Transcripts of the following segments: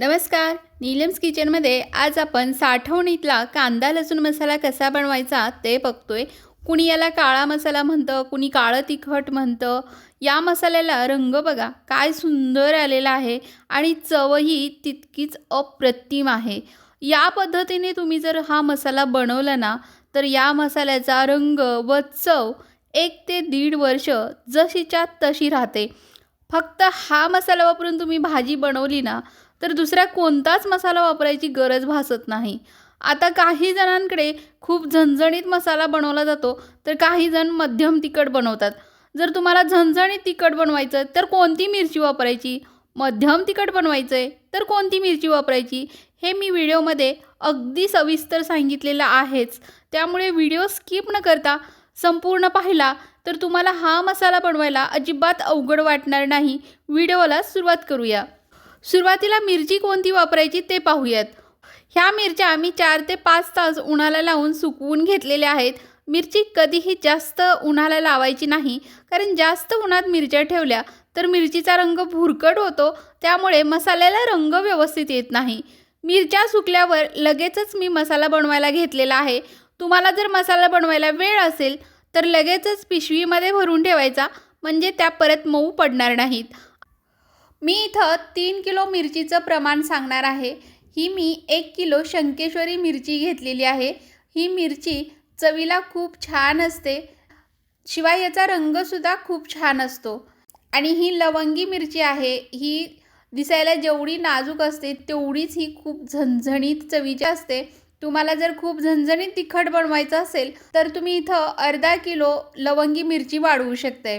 नमस्कार नीलम्स किचनमध्ये आज आपण साठवणीतला कांदा लसूण मसाला कसा बनवायचा ते बघतोय. कुणी याला काळा मसाला म्हणतं कुणी काळं तिखट म्हणतं या मसाल्याला रंग बघा काय सुंदर आलेला आहे आणि चवही तितकीच अप्रतिम आहे. या पद्धतीने तुम्ही जर हा मसाला बनवला ना तर या मसाल्याचा रंग व चव एक ते दीड वर्ष जशीच्या तशी राहते. फक्त हा मसाला वापरून तुम्ही भाजी बनवली ना तर दुसरा कोणताच मसाला वापरायची गरज भासत नाही. आता काही जणांकडे खूप झणझणीत मसाला बनवला जातो तर काही जण मध्यम तिखट बनवतात. जर तुम्हाला झणझणीत तिखट बनवायचं तर कोणती मिरची वापरायची? मध्यम तिखट बनवायचं आहे तर कोणती मिरची वापरायची? हे मी व्हिडिओमध्ये अगदी सविस्तर सांगितलेलं आहेच. त्यामुळे व्हिडिओ स्किप न करता संपूर्ण पाहिला तर तुम्हाला हा मसाला बनवायला अजिबात अवघड वाटणार नाही. व्हिडिओला सुरुवात करूया. सुरुवातीला मिरची कोणती वापरायची ते पाहूयात. ह्या मिरच्या आम्ही चार ते पाच तास उन्हाला लावून सुकवून घेतलेल्या आहेत. मिरची कधीही जास्त उन्हाला लावायची नाही. कारण जास्त उन्हात मिरच्या ठेवल्या तर मिरचीचा रंग भुरकट होतो. त्यामुळे मसाल्याला रंग व्यवस्थित येत नाही. मिरच्या सुकल्यावर लगेचच मी मसाला बनवायला घेतलेला आहे. तुम्हाला जर मसाला बनवायला वेळ असेल तर लगेचच पिशवीमध्ये भरून ठेवायचा म्हणजे त्या परत मऊ पडणार नाहीत. मी इथं तीन किलो मिरचीचं प्रमाण सांगणार आहे. ही मी एक किलो शंकेश्वरी मिरची घेतलेली आहे. ही मिरची चवीला खूप छान असते. शिवाय याचा रंगसुद्धा खूप छान असतो. आणि ही लवंगी मिरची आहे. ही दिसायला जेवढी नाजूक असते तेवढीच ही खूप झणझणीत चवीची असते. तुम्हाला जर खूप झणझणीत तिखट बनवायचं असेल तर तुम्ही इथं अर्धा किलो लवंगी मिरची वाढवू शकते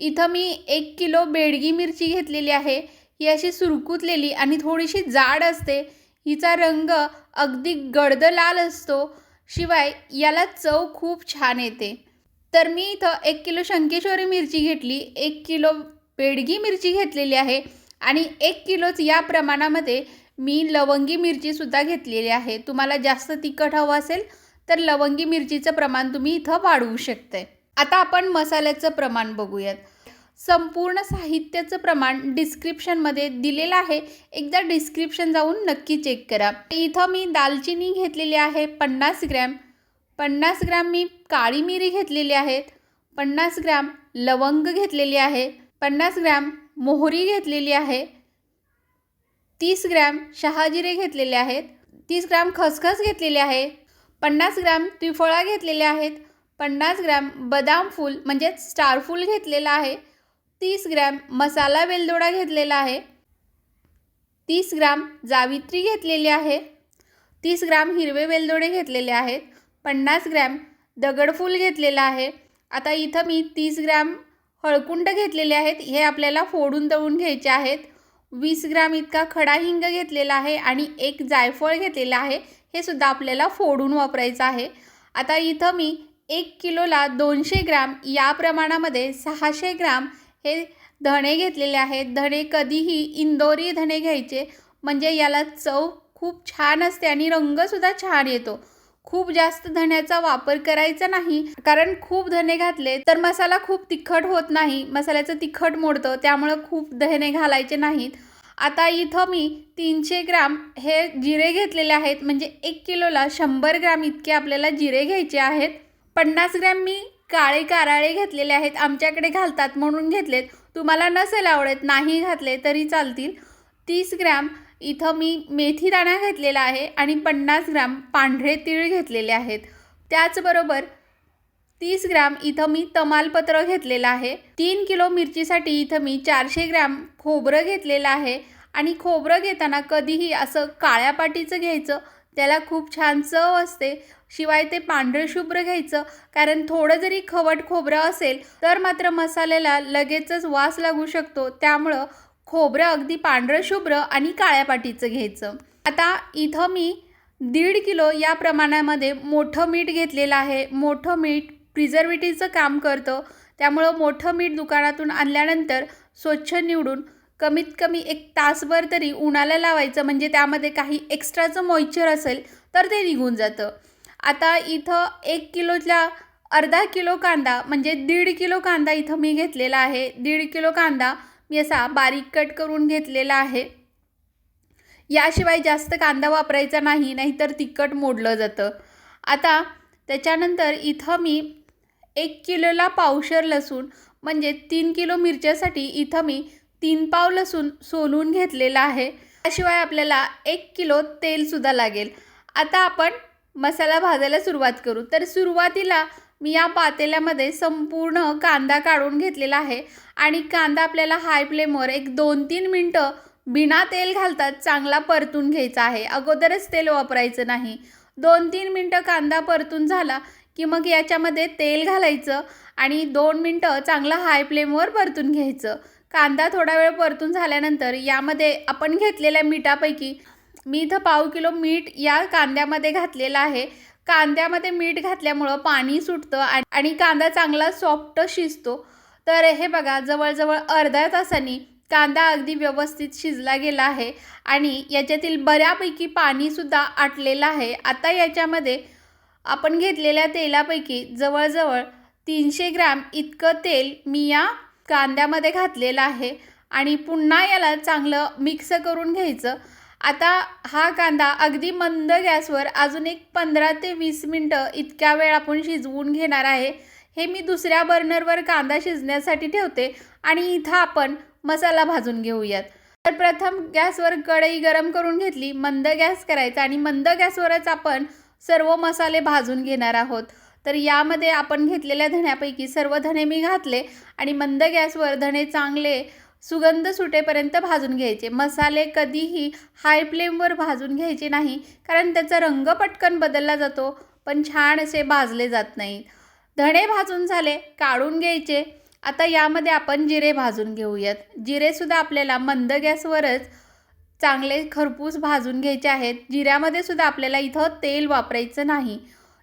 इथं मी एक किलो बेडगी मिरची घेतलेली आहे. ही अशी सुरकुतलेली आणि थोडीशी जाड असते. हिचा रंग अगदी गडद लाल असतो. शिवाय याला चव खूप छान येते. तर मी इथं एक किलो शंकेश्वरी मिरची घेतली एक किलो बेडगी मिरची घेतलेली आहे आणि एक किलोच या प्रमाणामध्ये मी लवंगी मिरचीसुद्धा घेतलेली आहे. तुम्हाला जास्त तिखट हवं असेल तर लवंगी मिरचीचं प्रमाण तुम्ही इथं वाढवू शकते आता आपण मसाल्याचं प्रमाण बघूयात. संपूर्ण साहित्याचं प्रमाण डिस्क्रिप्शनमध्ये दिलेलं आहे. एकदा डिस्क्रिप्शन जाऊन नक्की चेक करा. इथं मी दालचिनी घेतलेली आहे पन्नास ग्रॅम. पन्नास ग्रॅम मी काळी मिरी घेतलेली आहेत पन्नास ग्रॅम लवंग घेतलेली आहे. पन्नास ग्रॅम मोहरी घेतलेली आहे. तीस ग्रॅम शहाजिरे घेतलेले आहेत. तीस ग्रॅम खसखस घेतलेले आहे. पन्नास ग्रॅम त्रिफळा घेतलेले आहेत. पन्नास ग्रॅम बदाम फूल म्हणजेच स्टारफूल घेतलेला आहे. तीस ग्रॅम मसाला वेलदोडा घेतलेला आहे. तीस ग्राम जावित्री घेतलेली आहे. तीस ग्राम हिरवे वेलदोडे घेतलेले आहेत. पन्नास ग्रॅम दगडफूल घेतलेलं आहे. आता इथं मी तीस ग्रॅम हळकुंड घेतलेले आहेत. हे आपल्याला फोडून तळून घ्यायचे आहेत. वीस ग्राम इतका खडा हिंग घेतलेला आहे आणि एक जायफळ घेतलेलं आहे हे सुद्धा आपल्याला फोडून वापरायचं आहे. आता इथं मी एक किलोला दोनशे ग्राम या प्रमाणामध्ये सहाशे ग्राम हे धणे घेतलेले आहेत. धणे कधीही इंदोरी धणे घ्यायचे म्हणजे याला चव खूप छान असते आणि रंगसुद्धा छान येतो. खूप जास्त धण्याचा वापर करायचा नाही. कारण खूप धणे घातले तर मसाला खूप तिखट होत नाही. मसाल्याचं तिखट मोडतं त्यामुळं खूप धणे घालायचे नाहीत. आता इथं मी तीनशे ग्राम हे जिरे घेतलेले आहेत. म्हणजे एक किलोला शंभर ग्राम इतके आपल्याला जिरे घ्यायचे आहेत. पन्नास ग्रॅम मी काळे काराळे घेतलेले आहेत. आमच्याकडे घालतात म्हणून घेतलेत. तुम्हाला नसेल आवडत नाही घातले तरी चालतील. तीस ग्रॅम इथं मी मेथी दाणा घेतलेला आहे आणि पन्नास ग्राम पांढरे तीळ घेतलेले आहेत. त्याचबरोबर तीस ग्राम इथं मी तमालपत्र घेतलेलं आहे. तीन किलो मिरचीसाठी इथं मी चारशे ग्रॅम खोबरं घेतलेलं आहे. आणि खोबरं घेताना कधीही असं काळ्या पाटीचं घ्यायचं. त्याला खूप छान चव असते. शिवाय ते पांढरं शुभ्र घ्यायचं. कारण थोडं जरी खवट खोबरं असेल तर मात्र मसाल्याला लगेचच वास लागू शकतो. त्यामुळं खोबरं अगदी पांढरं शुभ्र आणि काळ्या पाटीचं घ्यायचं. आता इथं मी दीड किलो या प्रमाणामध्ये मोठं मीठ घेतलेलं आहे. मोठं मीठ प्रिझर्वेटिव्हचं काम करतं. त्यामुळं मोठं मीठ दुकानातून आणल्यानंतर स्वच्छ निवडून कमीत कमी एक तासभर तरी उन्हाला लावायचं. म्हणजे त्यामध्ये काही एक्स्ट्राचं मॉइश्चर असेल तर ते निघून जातं. आता इथं एक किलोच्या अर्धा किलो कांदा म्हणजे दीड किलो कांदा इथं मी घेतलेला आहे. दीड किलो कांदा मी असा बारीक कट करून घेतलेला आहे. याशिवाय जास्त कांदा वापरायचा नाही नाहीतर तिखट मोडलं जातं. आता त्याच्यानंतर इथं मी एक किलोला पावशर लसूण म्हणजे तीन किलो मिरच्यासाठी इथं मी तीन पाव लसूण सोलून घेतलेला आहे. त्याशिवाय आपल्याला एक किलो तेलसुद्धा लागेल. आता आपण मसाला भाजायला सुरुवात करू. तर सुरुवातीला मी या पातेल्यामध्ये संपूर्ण कांदा काढून घेतलेला आहे आणि कांदा आपल्याला हाय फ्लेमवर एक दोन तीन मिनटं बिना तेल घालतात चांगला परतून घ्यायचा आहे. अगोदरच तेल वापरायचं नाही. दोन तीन मिनटं कांदा परतून झाला की मग याच्यामध्ये तेल घालायचं आणि दोन मिनटं चांगलं हाय फ्लेमवर परतून घ्यायचं. कांदा थोडा वेळ परतून झाल्यानंतर यामध्ये आपण घेतलेल्या मिठापैकी मी इथं पाव किलो मीठ या कांद्यामध्ये घातलेलं आहे. कांद्यामध्ये मीठ घातल्यामुळं पाणी सुटतं आणि आणि कांदा चांगला सॉफ्ट शिजतो. तर हे बघा जवळजवळ अर्ध्या तासाने कांदा अगदी व्यवस्थित शिजला गेला आहे आणि याच्यातील बऱ्यापैकी पाणीसुद्धा आटलेलं आहे. आता याच्यामध्ये आपण घेतलेल्या तेलापैकी जवळजवळ तीनशे ग्रॅम इतकं तेल मी या कांद्यामध्ये घातलेलं आहे आणि पुन्हा याला चांगलं मिक्स करून घ्यायचं. आता हा कांदा अगदी मंद गॅसवर अजून एक पंधरा ते वीस मिनटं इतक्या वेळ आपण शिजवून घेणार आहे. हे मी दुसऱ्या बर्नरवर कांदा शिजण्यासाठी ठेवते आणि इथं आपण मसाला भाजून घेऊयात. तर प्रथम गॅसवर कढई गरम करून घेतली मंद गॅस करायचा आणि मंद गॅसवरच आपण सर्व मसाले भाजून घेणार आहोत. तर यामध्ये आपण घेतलेल्या धण्यापैकी सर्व धणे मी घातले आणि मंद गॅसवर धणे चांगले सुगंध सुटेपर्यंत भाजून घ्यायचे. मसाले कधीही हाय फ्लेमवर भाजून घ्यायचे नाही कारण त्याचा रंग पटकन बदलला जातो पण छान असे भाजले जात नाही. धणे भाजून झाले काढून घ्यायचे. आता यामध्ये आपण जिरे भाजून घेऊयात. जिरेसुद्धा आपल्याला मंद गॅसवरच चांगले खरपूस भाजून घ्यायचे आहेत. जिऱ्यामध्ये सुद्धा आपल्याला इथं तेल वापरायचं नाही.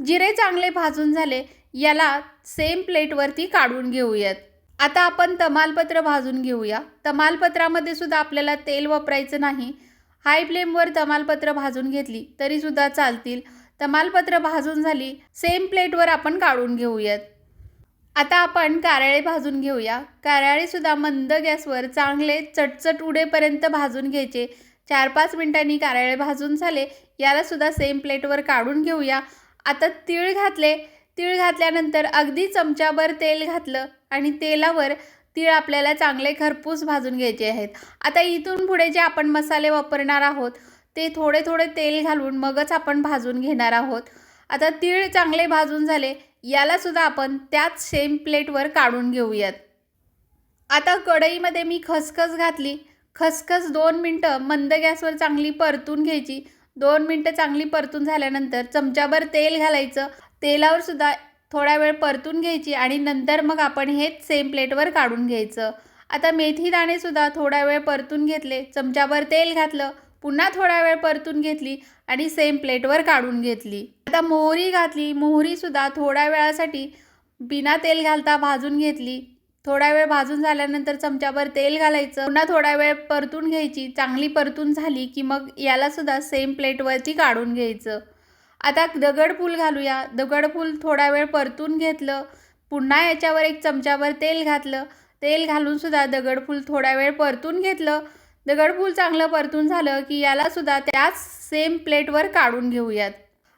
जिरे चांगले भाजून झाले याला सेम प्लेटवरती काढून घेऊयात. आता आपण तमालपत्र भाजून घेऊया. तमालपत्रामध्ये सुद्धा आपल्याला तेल वापरायचं नाही. हाय फ्लेमवर तमालपत्र भाजून घेतली तरीसुद्धा चालतील. तमालपत्र भाजून झाली सेम प्लेटवर आपण काढून घेऊयात. आता आपण कारळे भाजून घेऊया. कारळेसुद्धा मंद गॅसवर चांगले चटचट उडेपर्यंत भाजून घ्यायचे. चार पाच मिनिटांनी कारळे भाजून झाले यालासुद्धा सेम प्लेटवर काढून घेऊया. आता तीळ घातले तीळ घातल्यानंतर अगदी चमच्याभर तेल घातलं आणि तेलावर तीळ आपल्याला चांगले खरपूस भाजून घ्यायचे आहेत. आता इथून पुढे जे आपण मसाले वापरणार आहोत ते थोडे थोडे तेल घालून मगच आपण भाजून घेणार आहोत. आता तीळ चांगले भाजून झाले यालासुद्धा आपण त्याच सेम प्लेटवर काढून घेऊयात. आता कढईमध्ये मी खसखस घातली. खसखस दोन मिनटं मंद गॅसवर चांगली परतून घ्यायची. दोन मिनटं चांगली परतून झाल्यानंतर चमच्याभर तेल घालायचं तेलावर सुद्धा थोडा वेळ परतून घ्यायची आणि नंतर मग आपण हेच सेम प्लेटवर काढून घ्यायचं. आता मेथी दाणेसुद्धा थोडा वेळ परतून घेतले चमच्यावर तेल घातलं पुन्हा थोडा वेळ परतून घेतली आणि सेम प्लेटवर काढून घेतली. आता मोहरी घातली मोहरीसुद्धा थोड्या वेळासाठी बिना तेल घालता भाजून घेतली. थोडा वेळ भाजून झाल्यानंतर चमच्यावर तेल घालायचं. पुन्हा थोडा वेळ परतून घ्यायची. चांगली परतून झाली की मग यालासुद्धा सेम प्लेटवरती काढून घ्यायचं. आता दगडपूल घालूया. दगडपूल थोडा वेळ परतून घेतलं. पुन्हा याच्यावर एक चमच्यावर तेल घातलं. तेल घालूनसुद्धा दगडफूल थोडा वेळ परतून घेतलं. दगडफूल चांगलं परतून झालं की यालासुद्धा त्याच सेम प्लेटवर काढून घेऊयात.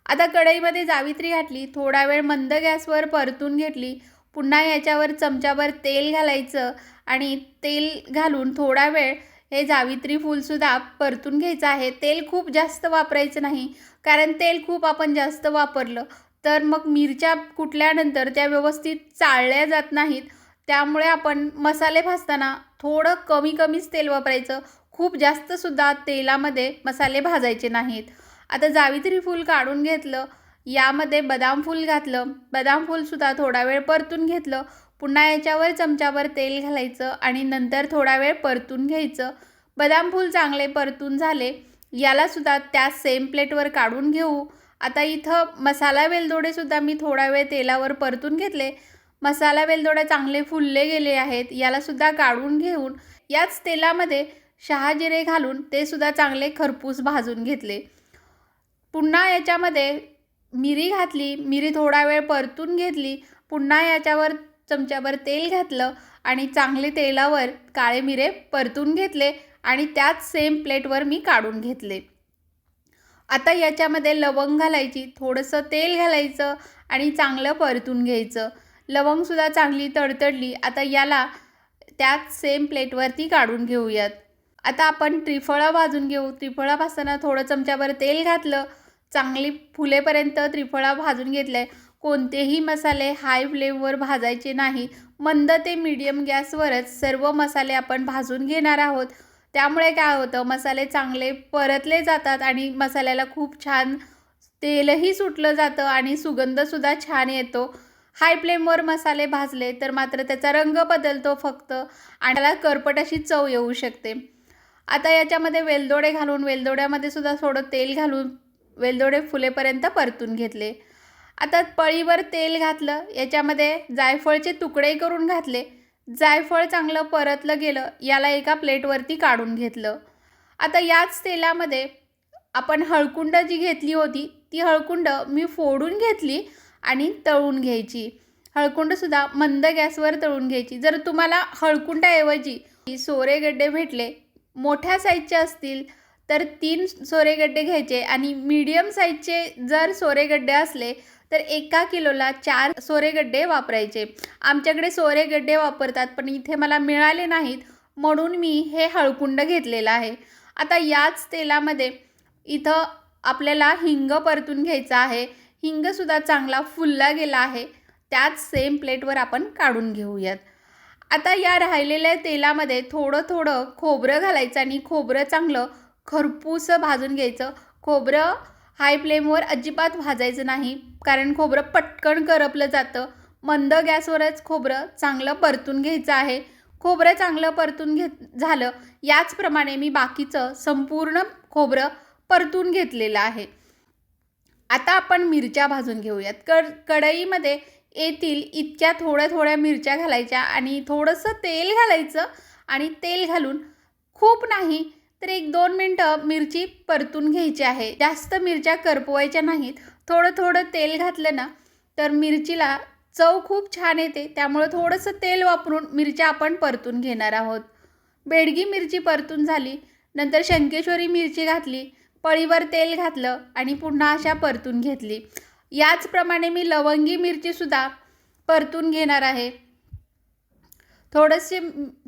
आता कढईमध्ये जावित्री घातली. थोडा वेळ मंद गॅसवर परतून घेतली. पुन्हा याच्यावर चमच्यावर तेल घालायचं आणि तेल घालून थोडा वेळ हे जावित्री फूलसुद्धा परतून घ्यायचं आहे. तेल खूप जास्त वापरायचं नाही. कारण तेल खूप आपण जास्त वापरलं तर मग मिरच्या कुटल्यानंतर त्या व्यवस्थित चाळल्या जात नाहीत. त्यामुळे आपण मसाले भाजताना थोडं कमी कमीच तेल वापरायचं. खूप जास्तसुद्धा तेलामध्ये मसाले भाजायचे नाहीत. आता जावित्री फूल काढून घेतलं. यामध्ये बदाम फूल घातलं. बदाम फूलसुद्धा थोडा वेळ परतून घेतलं. पुन्हा याच्यावर चमच्यावर तेल घालायचं आणि नंतर थोडा वेळ परतून घ्यायचं. बदाम फूल चांगले परतून झाले यालासुद्धा त्या सेम प्लेटवर काढून घेऊ. आता इथं मसाला वेलदोडेसुद्धा मी थोडा वेळ तेलावर परतून घेतले. मसाला वेलदोडे चांगले फुलले गेले आहेत यालासुद्धा काढून घेऊन याच तेलामध्ये शहाजिरे घालून ते सुद्धा चांगले खरपूस भाजून घेतले. पुन्हा याच्यामध्ये मिरी घातली मिरी थोडा वेळ परतून घेतली पुन्हा याच्यावर चमच्याभर तेल घातलं आणि चांगले तेलावर काळे मिरे परतून घेतले आणि त्याच सेम प्लेटवर मी काढून घेतले. आता याच्यामध्ये लवंग घालायची थोडंसं तेल घालायचं आणि चांगलं परतून घ्यायचं. लवंगसुद्धा चांगली तडतडली आता याला त्याच सेम प्लेटवरती काढून घेऊयात. आता आपण त्रिफळा भाजून घेऊ. त्रिफळा भाजताना थोडं चमच्याभर तेल घातलं. चांगली फुलेपर्यंत त्रिफळा भाजून घेतलं आहे कोणतेही मसाले हाय फ्लेमवर भाजायचे नाही. मंद ते मीडियम गॅसवरच सर्व मसाले आपण भाजून घेणार आहोत. त्यामुळे काय होतं मसाले चांगले परतले जातात आणि मसाल्याला खूप छान तेलही सुटलं जातं आणि सुगंधसुद्धा छान येतो. हाय फ्लेमवर मसाले भाजले तर मात्र त्याचा रंग बदलतो फक्त आणि त्याला करपट अशी चव येऊ शकते. आता याच्यामध्ये वेलदोडे घालून वेलदोड्यामध्ये सुद्धा थोडं तेल घालून वेलदोडे फुलेपर्यंत परतून घेतले. आता पळीवर तेल घातलं याच्यामध्ये जायफळचे तुकडे करून घातले. जायफळ चांगलं परतलं गेलं याला एका प्लेटवरती काढून घेतलं. आता याच तेलामध्ये आपण हळकुंड जी घेतली होती ती हळकुंड मी फोडून घेतली आणि तळून घ्यायची. हळकुंडसुद्धा मंद गॅसवर तळून घ्यायची. जर तुम्हाला हळकुंडाऐवजी सोरेगड्डे भेटले मोठ्या साईजचे असतील तर तीन सोरेगड्डे घ्यायचे आणि मीडियम साईजचे जर सोरेगड्डे असले तर एका किलोला चार सोरेगड्डे वापरायचे. आमच्याकडे सोरेगड्डे वापरतात पण इथे मला मिळाले नाहीत म्हणून मी हे हळकुंड घेतलेलं आहे. आता याच तेलामध्ये इथं आपल्याला हिंग परतून घ्यायचा आहे. हिंगसुद्धा चांगला फुलला गेला आहे. त्याच सेम प्लेटवर आपण काढून घेऊयात. आता या राहिलेल्या तेलामध्ये थोडं थोडं खोबरं घालायचं आणि खोबरं चांगलं खरपूस भाजून घ्यायचं. खोबरं हाय फ्लेमवर अजिबात भाजायचं नाही. कारण खोबरं पटकन करपलं जातं. मंद गॅसवरच खोबरं चांगलं परतून घ्यायचं आहे. खोबरं चांगलं परतून घेत झालं. याचप्रमाणे मी बाकीचं संपूर्ण खोबरं परतून घेतलेलं आहे. आता आपण मिरच्या भाजून घेऊयात. कड कढईमध्ये येतील इतक्या थोड्या थोड्या मिरच्या घालायच्या आणि थोडंसं तेल घालायचं आणि तेल घालून खूप नाही तर एक दोन मिनटं मिरची परतून घ्यायची आहे. जास्त मिरच्या करपवायच्या नाहीत. थोडं थोडं तेल घातलं ना तर मिरचीला चव खूप छान येते. त्यामुळं थोडंसं तेल वापरून मिरच्या आपण परतून घेणार आहोत. बेडगी मिरची परतून झाली नंतर शंकेश्वरी मिरची घातली पळीवर तेल घातलं आणि पुन्हा अशा परतून घेतली. याचप्रमाणे मी लवंगी मिरचीसुद्धा परतून घेणार आहे. थोडंसे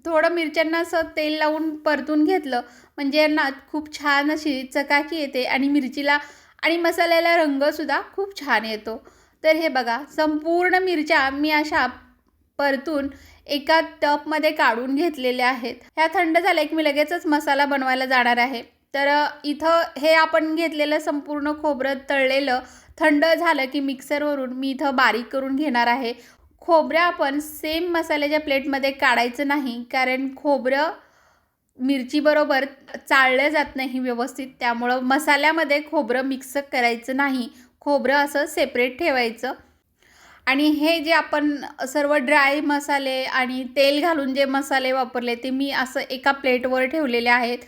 थोडं मिरच्यांना असं तेल लावून परतून घेतलं. म्हणजे ना खूप छान अशी चकाकी येते आणि मिरचीला आणि मसाल्याला रंगसुद्धा खूप छान येतो. तर हे बघा संपूर्ण मिरच्या मी अशा परतून एका टपमध्ये काढून घेतलेल्या आहेत. ह्या थंड झाल्या की मी लगेचच मसाला बनवायला जाणार आहे. तर इथं हे आपण घेतलेलं संपूर्ण खोबरं तळलेलं थंड झालं की मिक्सरवरून मी इथं बारीक करून घेणार आहे. खोबरं आपण सेम मसाल्याच्या प्लेटमध्ये काढायचं नाही कारण खोबरं मिरचीबरोबर चाळलं जात नाही व्यवस्थित त्यामुळं मसाल्यामध्ये खोबरं मिक्स करायचं नाही. खोबरं असं सेपरेट ठेवायचं. आणि हे जे आपण सर्व ड्राय मसाले आणि तेल घालून जे मसाले वापरले ते मी असं एका प्लेटवर ठेवलेले आहेत.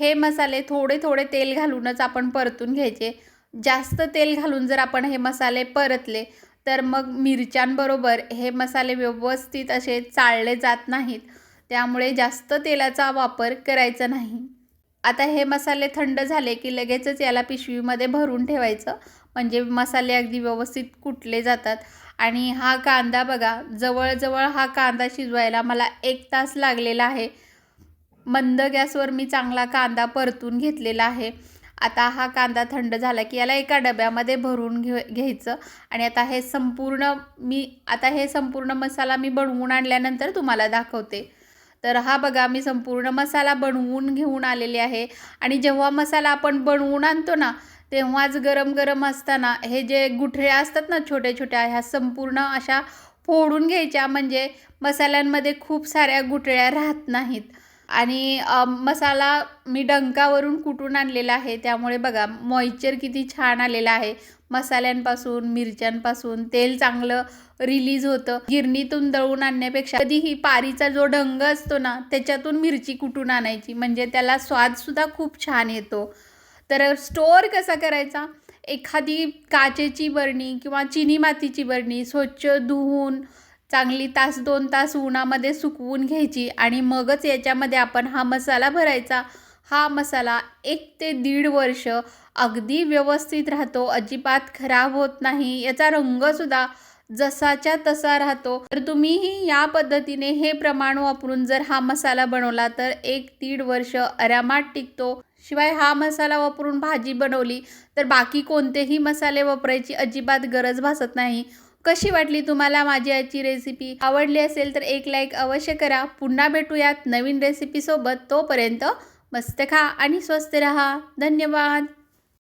हे मसाले थोडे थोडे तेल घालूनच आपण परतून घ्यायचे. जास्त तेल घालून जर आपण हे मसाले परतले तर मग मिरच्यांबरोबर हे मसाले व्यवस्थित असे चाळले जात नाहीत. त्यामुळे जास्त तेलाचा वापर करायचा नाही. आता हे मसाले थंड झाले की लगेचच याला पिशवीमध्ये भरून ठेवायचं. म्हणजे मसाले अगदी व्यवस्थित कुटले जातात. आणि हा कांदा बघा जवळजवळ हा कांदा शिजवायला मला एक तास लागलेला आहे. मंद गॅसवर मी चांगला कांदा परतून घेतलेला आहे. आता हा कांदा थंड झाला की याला एका डब्यामध्ये भरून घे घ्यायचं. आणि आता हे संपूर्ण मी आता हे संपूर्ण मसाला मी बनवून आणल्यानंतर तुम्हाला दाखवते. तर हा बघा मी संपूर्ण मसाला बनवून घेऊन आलेले आहे. आणि जेव्हा मसाला आपण बनवून आणतो ना तेव्हाच गरम गरम असताना हे जे गुठळ्या असतात ना छोट्या छोट्या ह्या संपूर्ण अशा फोडून घ्यायच्या. म्हणजे मसाल्यांमध्ये खूप साऱ्या गुठळ्या राहत नाहीत. आणि मसाला मी डंकावरून कुटून आणलेला आहे. त्यामुळे बघा मॉइश्चर किती छान आलेला आहे. मसाल्यांपासून मिरच्यांपासून तेल चांगलं रिलीज होतं. गिरणीतून दळून आणण्यापेक्षा कधीही पारीचा जो डंग असतो ना त्याच्यातून मिरची कुटून आणायची. म्हणजे त्याला स्वादसुद्धा खूप छान येतो. तर स्टोअर कसा करायचा? एखादी काचेची बरणी किंवा चिनी मातीची बरणी स्वच्छ धुवून चांगली तास दोन तास उन्हामध्ये सुकवून घ्यायची आणि मगच याच्यामध्ये आपण हा मसाला भरायचा. हा मसाला एक ते दीड वर्ष अगदी व्यवस्थित राहतो. अजिबात खराब होत नाही. याचा रंगसुद्धा जसाच्या तसा राहतो. तर तुम्हीही या पद्धतीने हे प्रमाण वापरून जर हा मसाला बनवला तर एक दीड वर्ष आरामात टिकतो. शिवाय हा मसाला वापरून भाजी बनवली तर बाकी कोणतेही मसाले वापरायची अजिबात गरज भासत नाही. कशी वाटली तुम्हाला माझी आजची रेसिपी आवडली असेल तर एक लाईक अवश्य करा. पुन्हा भेटूयात नवीन रेसिपीसोबत तोपर्यंत मस्त खा आणि स्वस्त रहा. धन्यवाद.